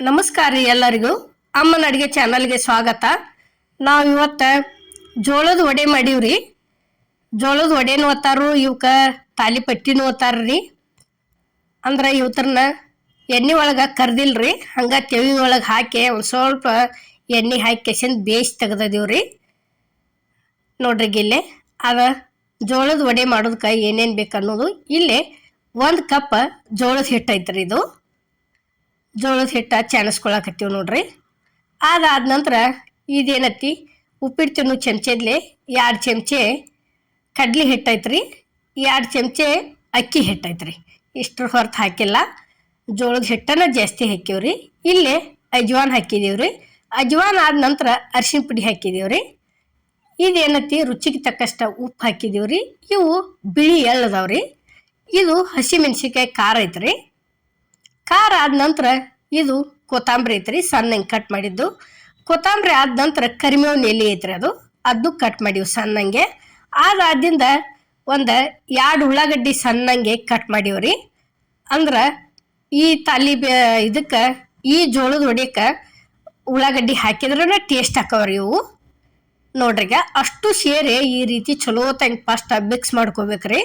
ನಮಸ್ಕಾರ ರೀ ಎಲ್ಲರಿಗೂ. ಅಮ್ಮನ ಅಡುಗೆ ಚಾನಲ್ಗೆ ಸ್ವಾಗತ. ನಾವು ಇವತ್ತು ಜೋಳದ ವಡೆ ಮಾಡೀವ್ರಿ ಜೋಳದ ವಡೆನೂ ಓದ್ತಾರು ಇವಕ್ಕೆ ತಾಲಿಪಟ್ಟಿನೂ ಒತ್ತಾರ್ರಿ ಅಂದ್ರೆ ಇವತ್ತರನ್ನ ಎಣ್ಣೆ ಒಳಗೆ ಕರ್ದಿಲ್ರಿ ಹಂಗೆ ತೆವಿ ಒಳಗೆ ಹಾಕಿ ಒಂದು ಸ್ವಲ್ಪ ಎಣ್ಣೆ ಹಾಕಿ ಬೇಯಿಸಿ ರೀ. ನೋಡ್ರಿ ಗಿಲ್ಲೆ, ಅದ ಜೋಳದ ವಡೆ ಮಾಡೋದಕ್ಕೆ ಏನೇನು ಬೇಕು ಅನ್ನೋದು. ಇಲ್ಲಿ ಒಂದು ಕಪ್ ಜೋಳದ ಹಿಟ್ಟು ಐತ್ರಿ ಇದು. ಜೋಳದ ಹಿಟ್ಟ ಚಾಣಿಸ್ಕೊಳಕತ್ತೀವಿ ನೋಡ್ರಿ. ಅದಾದ ನಂತರ ಇದೇನತ್ತಿ? ಉಪ್ಪಿಟ್ಟು ತಿನ್ನು ಚಮಚದ್ಲೆ ಎರಡು ಚಮಚೆ ಕಡ್ಲಿ ಹಿಟ್ಟೈತ್ರಿ. ಎರಡು ಚಮಚೆ ಅಕ್ಕಿ ಹಿಟ್ಟೈತ್ರಿ. ಇಷ್ಟ್ರ ಹೊರತು ಹಾಕಿಲ್ಲ. ಜೋಳದ ಹಿಟ್ಟನ್ನು ಜಾಸ್ತಿ ಹಾಕೀವ್ರಿ ಇಲ್ಲಿ ಅಜ್ವಾನ್ ರೀ ಅಜ್ವಾನ್ ಆದ ನಂತರ ಅರಿಶಿನ ಪುಡಿ ಹಾಕಿದೀವ್ರಿ. ಇದೇನತ್ತಿ? ರುಚಿಗೆ ತಕ್ಕಷ್ಟು ಉಪ್ಪು ಹಾಕಿದೀವ್ರಿ. ಇವು ಬಿಳಿ ಎಳ್ಳದವ್ರಿ ಇದು ಹಸಿಮೆಣ್ಸಿನ್ಕಾಯಿ ಖಾರ ಐತ್ರಿ. ಖಾರ ಆದ ನಂತರ ಇದು ಕೊತ್ತಂಬರಿ ಐತ್ರಿ, ಸಣ್ಣಂಗೆ ಕಟ್ ಮಾಡಿದ್ದು. ಕೊತ್ತಂಬರಿ ಆದ ನಂತರ ಕರಿಮೇವಿನ ಎಲೆ ಐತ್ರಿ ಅದು ಅದು ಕಟ್ ಮಾಡಿವು ಸಣ್ಣಂಗೆ. ಅದಾದಿಂದ ಒಂದು ಎರಡು ಉಳ್ಳಾಗಡ್ಡಿ ಸಣ್ಣಂಗೆ ಕಟ್ ಮಾಡೀವ್ರಿ ಅಂದ್ರೆ ಈ ತಾಲಿ ಇದಕ್ಕೆ ಈ ಜೋಳದ ಹೊಡಿಯಕ್ಕೆ ಉಳ್ಳಾಗಡ್ಡಿ ಹಾಕಿದ್ರೂ ಟೇಸ್ಟ್ ಹಾಕವ್ರಿ ಇವು. ನೋಡ್ರಿಗ ಅಷ್ಟು ಸೇರಿ ಈ ರೀತಿ ಚಲೋ ತಂಗೆ ಫಸ್ಟ್ ಮಿಕ್ಸ್ ಮಾಡ್ಕೋಬೇಕ್ರಿ.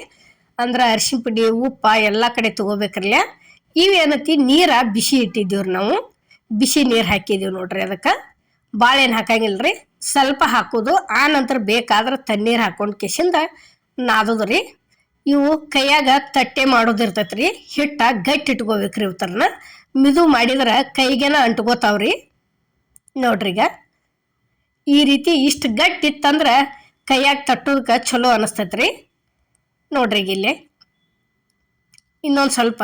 ಅಂದ್ರೆ ಅರಿಶಿನ ಪುಡಿ, ಉಪ್ಪು ಎಲ್ಲ ಕಡೆ ತಗೋಬೇಕ್ರಿ ಇವೇನತಿ ನೀರ ಬಿಸಿ ಇಟ್ಟಿದ್ದೀವ್ರಿ ನಾವು. ಬಿಸಿ ನೀರು ಹಾಕಿದ್ದೀವಿ ನೋಡ್ರಿ ಅದಕ್ಕೆ. ಬಾಳೆಹಣ್ಣು ರೀ ಸ್ವಲ್ಪ ಹಾಕೋದು, ಆ ನಂತರ ಬೇಕಾದ್ರೆ ತಣ್ಣೀರು ಹಾಕೊಂಡು ಕೆಸಿಂದ ರೀ ಇವು ಕೈಯಾಗ ತಟ್ಟೆ ಮಾಡೋದಿರ್ತೈತ್ರಿ ಹಿಟ್ಟ ಗಟ್ಟಿ ಇಟ್ಕೋಬೇಕ್ರಿ ಇವತ್ತರನ್ನ ಮಿದು ಮಾಡಿದ್ರೆ ಕೈಗೆನ ಅಂಟ್ಕೋತಾವ್ರಿ. ನೋಡ್ರಿಗ ಈ ರೀತಿ ಇಷ್ಟು ಗಟ್ಟಿ ಇತ್ತಂದ್ರೆ ಕೈಯಾಗ ತಟ್ಟೋದಕ್ಕೆ ಚಲೋ ಅನಿಸ್ತೈತ್ರಿ. ನೋಡ್ರಿ ಈಗ ಇಲ್ಲಿ. ಇನ್ನೊಂದು ಸ್ವಲ್ಪ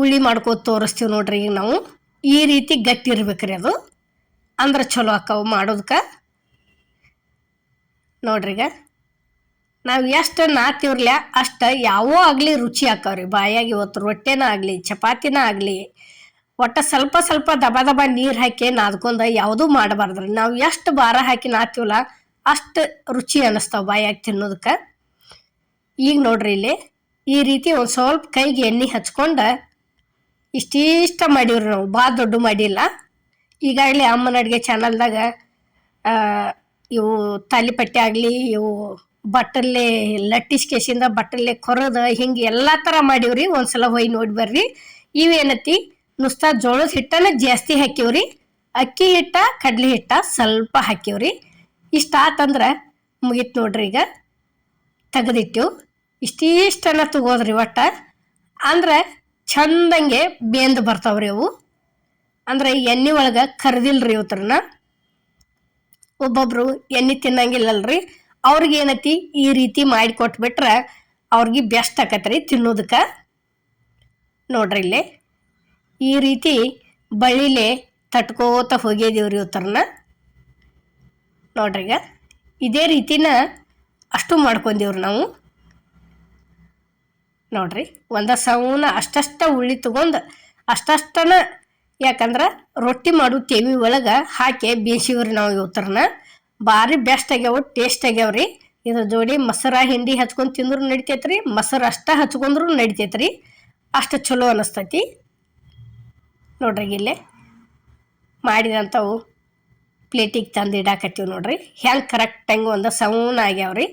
ಉಳ್ಳಿ ಮಾಡ್ಕೋ ತೋರಿಸ್ತೀವಿ ನೋಡ್ರಿ ಈಗ ನಾವು. ಈ ರೀತಿ ಗಟ್ಟಿ ಇರ್ಬೇಕ್ರಿ ಅದು. ಅಂದ್ರೆ ಚಲೋ ಅಕ್ಕವು ಮಾಡೋದಕ್ಕೆ ನೋಡ್ರಿಗ ನಾವು ಎಷ್ಟು ನಾತಿವ್ರಲ್ಲ ಅಷ್ಟು ಯಾವೋ ಆಗಲಿ ರುಚಿ ಹಾಕವ್ರಿ ಬಾಯಾಗಿ ಇವತ್ತು ರೊಟ್ಟೆನ ಆಗಲಿ, ಚಪಾತಿನ ಆಗಲಿ, ಒಟ್ಟು ಸ್ವಲ್ಪ ಸ್ವಲ್ಪ ದಬ ದಬ ನೀರು ಹಾಕಿ ನಾದ್ಕೊಂಡು ಯಾವುದೂ ಮಾಡಬಾರ್ದ್ರಿ. ನಾವು ಎಷ್ಟು ಭಾರ ಹಾಕಿ ನಾತೀವಲ್ಲ ಅಷ್ಟು ರುಚಿ ಅನ್ನಿಸ್ತಾವ ಬಾಯಾಗಿ ತಿನ್ನೋದಕ್ಕೆ ಈಗ ನೋಡ್ರಿ ಇಲ್ಲಿ, ಈ ರೀತಿ ಒಂದು ಸ್ವಲ್ಪ ಕೈಗೆ ಎಣ್ಣೆ ಹಚ್ಕೊಂಡು ಇಷ್ಟಿಷ್ಟ ಮಾಡೀವ್ರಿ ನಾವು, ಭಾಳ ದೊಡ್ಡ ಮಾಡಿಲ್ಲ. ಈಗಾಗಲೇ ಅಮ್ಮನ ಅಡುಗೆ ಚಾನಲ್ದಾಗ ಇವು ತಾಲಿಪಟ್ಟೆ ಆಗಲಿ, ಇವು ಬಟ್ಟಲ್ಲಿ, ಲಟ್ಟಿಸ್ ಕೇಸಿಂದ ಬಟ್ಟಲ್ಲಿ ಕೊರದ, ಹಿಂಗೆ ಎಲ್ಲ ಥರ ಮಾಡೀವ್ರಿ. ಒಂದ್ಸಲ ಹೋಗಿ ನೋಡಿ ಬರ್ರಿ. ಇವೇನತಿ ನುಸ್ತಾ ಜೋಳದ ಹಿಟ್ಟನ್ನ ಜಾಸ್ತಿ ಹಾಕಿವ್ರಿ ಅಕ್ಕಿ ಹಿಟ್ಟ, ಕಡ್ಲಿ ಹಿಟ್ಟ ಸ್ವಲ್ಪ ಹಾಕಿವ್ರಿ ಇಷ್ಟ ಆತಂದ್ರೆ ಮುಗೀತು ನೋಡ್ರಿ ಈಗ. ತೆಗೆದಿಟ್ಟು ಇಷ್ಟಿಷ್ಟನ್ನ ತಗೋದ್ರಿ ಒಟ್ಟ. ಅಂದ್ರೆ ಚಂದಂಗೆ ಬೆಂದು ಬರ್ತಾವ್ರಿ ಅವು. ಅಂದ್ರೆ ಎಣ್ಣೆ ಒಳಗೆ ಕರ್ದಿಲ್ರಿ ಇವತ್ರನ್ನ ಒಬ್ಬೊಬ್ರು ಎಣ್ಣೆ ತಿನ್ನಂಗಿಲ್ಲಲ್ರಿ. ಅವ್ರಿಗೆ ಏನೈತಿ? ಈ ರೀತಿ ಮಾಡಿ ಕೊಟ್ಬಿಟ್ರೆ ಅವ್ರಿಗೆ ಬೆಸ್ಟ್ ಆಕತ್ರಿ ತಿನ್ನೋದಕ್ಕೆ. ನೋಡ್ರಿ ಇಲ್ಲಿ. ಈ ರೀತಿ ಬಳ್ಳಿಲೆ ತಟ್ಕೋತ ಹೋಗಿದೀವ್ರಿ ಇವತ್ತರನ್ನ ನೋಡ್ರಿ ಈಗ. ಇದೇ ರೀತಿನ ಅಷ್ಟು ಮಾಡ್ಕೊಂಡೀವ್ರಿ ನಾವು. ನೋಡ್ರಿ, ಒಂದ ಸೌನ ಅಷ್ಟಷ್ಟ ಉಳ್ಳಿ ತಗೊಂಡು ಅಷ್ಟಷ್ಟನ ಯಾಕಂದ್ರೆ ರೊಟ್ಟಿ ಮಾಡು ತೇವಿ ಒಳಗೆ ಹಾಕಿ ಬೇಯಿಸಿವ್ರಿ ನಾವು ಇವತ್ತರನ್ನ ಭಾರಿ ಬೆಸ್ಟ್ ಆಗ್ಯಾವ ಟೇಸ್ಟ್ ಆಗ್ಯಾವ್ರಿ ಇದ್ರ ಜೋಡಿ ಮೊಸರ, ಹಿಂಡಿ ಹಚ್ಕೊಂಡು ತಿಂದ್ರು ನಡಿತೈತ್ರಿ, ಮೊಸರು ಅಷ್ಟ ಹಚ್ಕೊಂಡ್ರು ನಡಿತೈತ್ರಿ. ಅಷ್ಟು ಚಲೋ ಅನಿಸ್ತೈತಿ. ನೋಡ್ರಿ ಇಲ್ಲಿ ಮಾಡಿದಂಥವು ಪ್ಲೇಟಿಗೆ ತಂದು ಇಡಾಕತ್ತೀವಿ ನೋಡ್ರಿ. ಹೆಂಗೆ ಕರೆಕ್ಟ್ ಹೆಂಗೆ ಒಂದು ಸೌನ್ ಆಗ್ಯಾವ್ರಿ.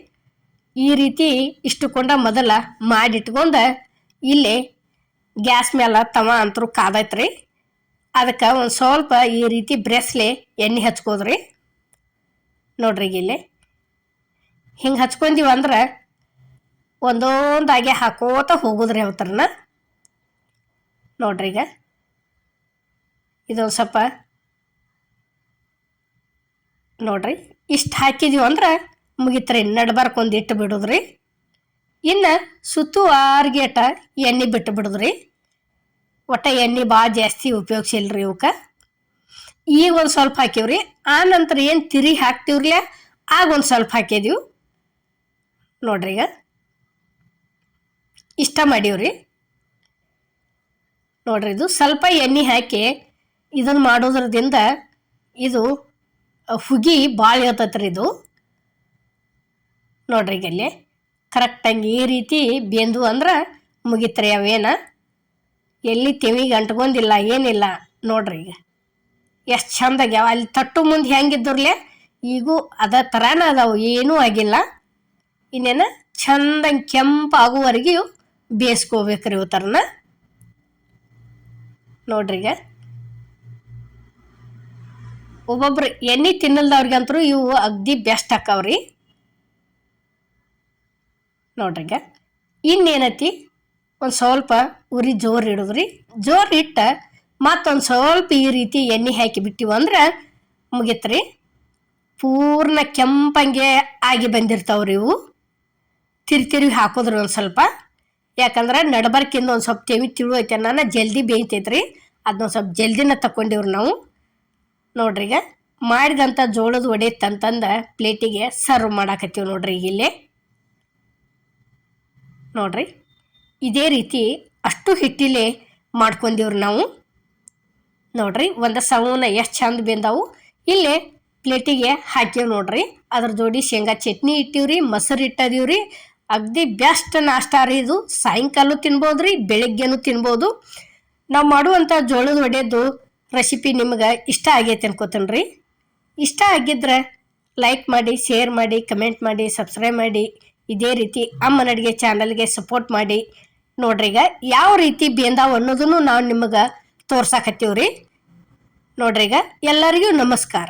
ಈ ರೀತಿ ಇಷ್ಟು ಕೊಂಡ ಮೊದಲ ಮಾಡಿಟ್ಕೊಂಡ ಇಲ್ಲಿ ಗ್ಯಾಸ್ ಮೇಲೆ ತವ ಅಂತರೂ ಕಾದೈತ್ರಿ. ಅದಕ್ಕೆ ಒಂದು ಸ್ವಲ್ಪ ಈ ರೀತಿ ಬ್ರೆಸ್ಲೆ ಎಣ್ಣೆ ಹಚ್ಕೋದ್ರಿ. ನೋಡ್ರಿ ಇಲ್ಲಿ ಹಿಂಗೆ ಹಚ್ಕೊಂಡಿವ ಅಂದ್ರೆ ಒಂದೊಂದಾಗೆ ಹಾಕೋತ ಹೋಗೋದ್ರಿ ಅವತ್ತರನ್ನ ನೋಡ್ರಿ ಈಗ. ಇದೊಂದು ಸ್ವಲ್ಪ ನೋಡ್ರಿ. ಇಷ್ಟು ಹಾಕಿದೀವಿ ಅಂದ್ರೆ ಮುಗಿತ್ರಿ, ನಡ್ಬಾರ್ಕ್ ಒಂದು ಇಟ್ಟು ಬಿಡೋದ್ರಿ. ಇನ್ನು ಸುತ್ತುವಾರ್ಗೇಟ ಎಣ್ಣೆ ಬಿಟ್ಟು ಬಿಡೋದ್ರಿ. ಒಟ್ಟ ಎಣ್ಣೆ ಭಾಳ ಜಾಸ್ತಿ ಉಪಯೋಗಿಸಿಲ್ರಿ ಇವಕ್ಕೆ ಈಗ ಒಂದು ಸ್ವಲ್ಪ ಹಾಕಿವ್ರಿ. ಆ ನಂತರ ಏನು ತಿರಿ ಹಾಕ್ತಿವ್ರಲ್ಲ ಆಗ ಒಂದು ಸ್ವಲ್ಪ ಹಾಕಿದೀವಿ. ನೋಡ್ರಿ ಈಗ. ಇಷ್ಟ ಮಾಡೀವ್ರಿ. ನೋಡ್ರಿ ಇದು ಸ್ವಲ್ಪ ಎಣ್ಣೆ ಹಾಕಿ ಇದನ್ನು ಮಾಡೋದ್ರದಿಂದ ಇದು ಹುಗಿ ಭಾಳ ಇರ್ತೈತ್ರಿ ಇದು. ನೋಡ್ರಿ ಈಗ ಇಲ್ಲಿ. ಕರೆಕ್ಟಾಗಿ ಈ ರೀತಿ ಬೆಂದು ಅಂದ್ರೆ ಮುಗಿತ್ರಿ ಅವೇನ. ಎಲ್ಲಿ ತೆವಿಗೆ ಅಂಟ್ಕೊಂಡಿಲ್ಲ, ಏನಿಲ್ಲ. ನೋಡ್ರಿ ಈಗ. ಎಷ್ಟು ಚಂದ ಆಗ್ಯಾವ ಅಲ್ಲಿ ತಟ್ಟು ಮುಂದೆ ಹೆಂಗಿದ್ದರ್ಲೆ, ಈಗೂ ಅದ ಥರನ ಅದಾವು. ಏನೂ ಆಗಿಲ್ಲ. ಇನ್ನೇನು ಚಂದಂಗೆ ಕೆಂಪಾಗುವವರೆಗೆ ಬೇಯಿಸ್ಕೋಬೇಕ್ರಿ ಇವು ಥರನ ನೋಡ್ರಿ ಈಗ. ಒಬ್ಬೊಬ್ರು ಎಣ್ಣೆ ತಿನ್ನಲ್ದವ್ರಿಗಂತರೂ ಇವು ಅಗ್ದಿ ಬೆಸ್ಟ್ ಆಕಾವ್ರಿ. ನೋಡ್ರಿ ಈಗ ಇನ್ನೇನೈತಿ? ಒಂದು ಸ್ವಲ್ಪ ಉರಿ ಜೋರು ಇಡುದ್ರಿ. ಜೋರು ಇಟ್ಟ ಮತ್ತೊಂದು ಸ್ವಲ್ಪ ಈ ರೀತಿ ಎಣ್ಣೆ ಹಾಕಿ ಬಿಟ್ಟಿವಂದ್ರೆ ಮುಗಿತ್ರಿ. ಪೂರ್ಣ ಕೆಂಪಂಗೆ ಆಗಿ ಬಂದಿರ್ತಾವ್ರಿ ಇವು. ತಿರು ತಿರುಗಿ ಹಾಕೋದ್ರಿ ಒಂದು ಸ್ವಲ್ಪ. ಯಾಕಂದ್ರೆ ನಡಬರ್ಕಿಂದ ಒಂದು ಸ್ವಲ್ಪ ತೆವಿ ತಿಳು ಐತೆ ನಾನು ಜಲ್ದಿ ಬೇಯ್ತೈತ್ರಿ. ಅದನ್ನ ಸ್ವಲ್ಪ ಜಲ್ದಿನ ತಕೊಂಡಿವ್ರಿ ನಾವು. ನೋಡ್ರಿ ಈಗ ಮಾಡಿದಂಥ ಜೋಳದ ವಡೆ ತಂತಂದ ಪ್ಲೇಟಿಗೆ ಸರ್ವ್ ಮಾಡಾಕತ್ತೀವಿ ನೋಡ್ರಿ ಈಗ ಇಲ್ಲೇ. ನೋಡ್ರಿ. ಇದೇ ರೀತಿ ಅಷ್ಟು ಹಿಟ್ಟಿಲೆ ಮಾಡ್ಕೊಂಡಿವ್ರಿ ನಾವು. ನೋಡ್ರಿ, ಒಂದು ಸೌನ ಎಷ್ಟು ಚಂದ ಬೆಂದಾವು. ಇಲ್ಲೇ ಪ್ಲೇಟಿಗೆ ಹಾಕೀವಿ ನೋಡ್ರಿ. ಅದ್ರ ಜೋಡಿ ಶೇಂಗಾ ಚಟ್ನಿ ಇಟ್ಟಿವ್ರಿ, ಮೊಸರು ಇಟ್ಟದೀವ್ರಿ. ಅಗ್ದಿ ಬೆಸ್ಟ್ ನಾಷ್ಟ ರೀ ಇದು. ಸಾಯಂಕಾಲ ತಿನ್ಬೋದು ರೀ ಬೆಳಿಗ್ಗೆನೂ ತಿನ್ಬೋದು. ನಾವು ಮಾಡುವಂಥ ಜೋಳದ ಒಡೆದು ರೆಸಿಪಿ ನಿಮ್ಗೆ ಇಷ್ಟ ಆಗೈತೆ ಅನ್ಕೋತೇನೆ ರೀ ಇಷ್ಟ ಆಗಿದ್ರೆ ಲೈಕ್ ಮಾಡಿ ಶೇರ್ ಮಾಡಿ ಕಮೆಂಟ್ ಮಾಡಿ ಸಬ್ಸ್ಕ್ರೈಬ್ ಮಾಡಿ. ಇದೇ ರೀತಿ ಅಮ್ಮನ ಅಡುಗೆ ಚಾನಲ್ಗೆ ಸಪೋರ್ಟ್ ಮಾಡಿ. ನೋಡ್ರಿ ಈಗ ಯಾವ ರೀತಿ ಬೇಂದಾವ್ ಅನ್ನೋದನ್ನು ನಾವು ನಿಮಗೆ ತೋರ್ಸಾಕತ್ತೀವ್ರಿ. ನೋಡ್ರಿ ಈಗ ಎಲ್ಲರಿಗೂ ನಮಸ್ಕಾರ.